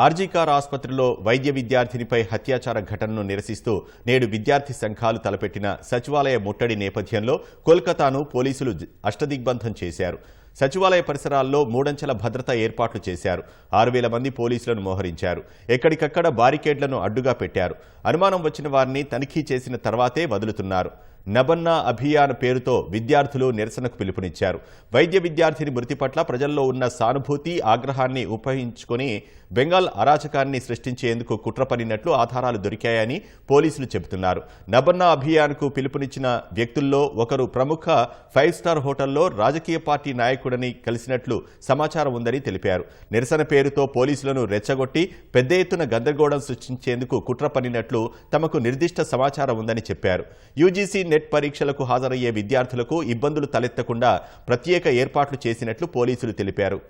ఆర్జీకార్ ఆసుపత్రిలో వైద్య విద్యార్థినిపై హత్యాచార ఘటనను నిరసిస్తూ నేడు విద్యార్థి సంఘాలు తలపెట్టిన సచివాలయ ముట్టడి నేపథ్యంలో కోల్కతాను పోలీసులు అష్టదిగ్బంధం చేశారు. సచివాలయ పరిసరాల్లో మూడంచెల భద్రత ఏర్పాట్లు చేశారు. ఆరు వేల మంది పోలీసులను మోహరించారు. ఎక్కడికక్కడ బారికేడ్లను అడ్డుగా పెట్టారు. అనుమానం వచ్చిన వారిని తనిఖీ చేసిన తర్వాతే వదులుతున్నారు. నబన్నా అభియాన్ పేరుతో విద్యార్థులు నిరసనకు పిలుపునిచ్చారు. వైద్య విద్యార్థిని మృతి పట్ల ప్రజల్లో ఉన్న సానుభూతి ఆగ్రహాన్ని ఉపయోగించుకొని బెంగాల్ అరాచకాన్ని సృష్టించేందుకు కుట్ర పన్నినట్లు ఆధారాలు దొరికాయని పోలీసులు చెబుతున్నారు. నబన్నా అభియాన్కు పిలుపునిచ్చిన వ్యక్తుల్లో ఒకరు ప్రముఖ ఫైవ్ స్టార్ హోటల్లో రాజకీయ పార్టీ నాయకుడిని కలిసినట్లు సమాచారం ఉందని తెలిపారు. నిరసన పేరుతో పోలీసులను రెచ్చగొట్టి పెద్ద ఎత్తున గందరగోళం సృష్టించేందుకు కుట్ర పన్నినట్లు తమకు నిర్దిష్ట సమాచారం ఉందని చెప్పారు. యూజీసీ నెట్ పరీక్షలకు హాజరయ్యే విద్యార్థులకు ఇబ్బందులు తలెత్తకుండా ప్రత్యేక ఏర్పాట్లు చేసినట్లు పోలీసులు తెలిపారు.